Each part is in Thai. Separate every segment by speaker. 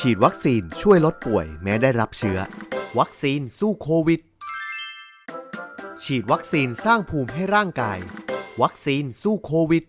Speaker 1: ฉีดวัคซีนช่วยลดป่วยแม้ได้รับเชื้อ วัคซีนสู้โควิด ฉีดวัคซีนสร้างภูมิให้ร่างกาย วัคซีนสู้โควิด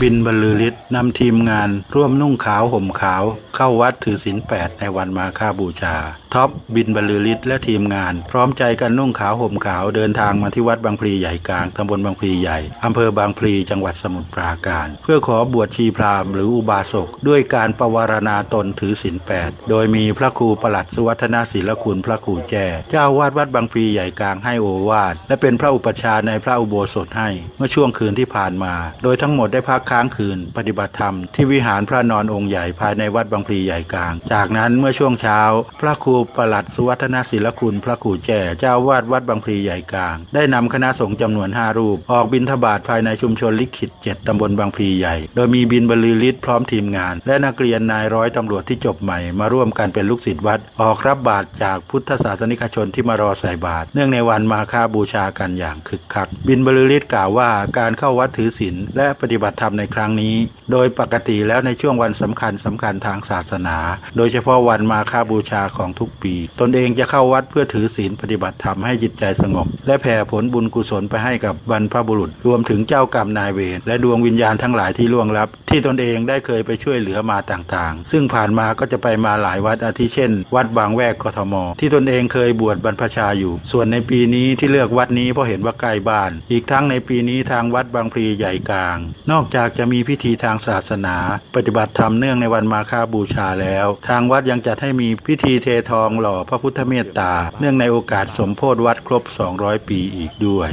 Speaker 2: บินบรรลือฤทธิ์นำทีมงานร่วมนุ่งขาวห่มขาว เข้าวัดถือศีลแปดในวันมาฆบูชา ท็อปบินบรรลือฤทธิ์และทีมงาน พร้อมใจกันนุ่งขาวห่มขาวเดินทางมาที่วัดบางพลีใหญ่กลางตำบลบางพลีใหญ่อำเภอบางพลีจังหวัดสมุทรปราการ เพื่อขอบวชชีพราหมณ์หรืออุบาสก ด้วยการประวารณาตนถือศีลแปดโดยมีพระครูประหลัดสุวัฒนาศิลคุณพระครูแจ้เจ้าวาดวัดบางพลีใหญ่กลางให้โอวาทและเป็นพระอุปชาในพระอุโบสถให้ เมื่อช่วงคืนที่ผ่านมา โดยทั้งหมดได้พักค้างคืน ปฏิบัติธรรมที่วิหารพระนอนองค์ใหญ่ภายในวัดบางพลีใหญ่กลาง จากนั้นเมื่อช่วงเช้า พระครูประหลัดสุวัฒนาศิลคุณพระครูแจ้เจ้าวาดวัดบางพลีใหญ่กลาง ได้นำคณะสงฆ์จำนวนห้ารูป ออกบิณฑบาตภายในชุมชนลิขิตเจ็ดตำบลบางพลีใหญ่ โดยมีบินบรรลือฤทธิ์พร้อมทีมงาน และนักเรียนนายร้อยตำรวจที่จบใหม่มาร่วมกันเป็นลูกศิษย์วัด ออกรับบาตรจากพุทธศาสนิกชนที่มารอใส่บาตรเนื่องในวันมาฆบูชากันอย่างคึกคัก บินบรรลือฤทธิ์กล่าวว่าการเข้าวัดถือศีลและปฏิบัติธรรมในครั้งนี้ โดยปกติแล้วในช่วงวันสำคัญสำคัญทางศาสนา โดยเฉพาะวันมาฆบูชาของทุกปี ตนเองจะเข้าวัดเพื่อถือศีลปฏิบัติธรรมให้จิตใจสงบ และแผ่ผลบุญกุศลไปให้กับบรรพบุรุษ รวมถึงเจ้ากรรมนายเวรและดวงวิญญาณทั้งหลายที่ล่วงลับ ที่ตนเองได้เคยไปช่วยเหลือมาต่างๆ ซึ่งผ่านมาก็จะไปมาหลายวัดอาทิเช่น วัดบางแวกกทม ที่ตนเองเคยบวชบรรพชาอยู่ ส่วนในปีนี้ที่เลือกวัดนี้เพราะเห็นว่าใกล้บ้าน อีกทั้งในปีนี้ทางวัดบางพลีใหญ่กลาง นอกจากจะมีพิธีทางศาสนา ปฏิบัติธรรมเนื่องในวันมาฆบูชาแล้ว ทางวัดยังจัดให้มีพิธีเททอองหล่อพระพุทธเมตตา เนื่องในโอกาสสมโพธิวัดครบ 200 ปีอีกด้วย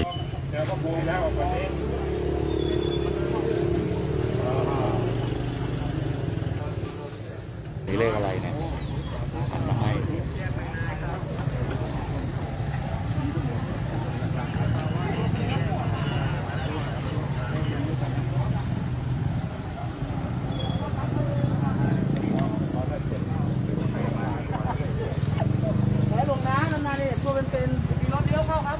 Speaker 3: นี่เลขอะไรเนี่ยหันมาให้
Speaker 4: ถอยลงนะนานๆนี่ตัวเป็นๆมีรถเลี้ยวเข้าครับ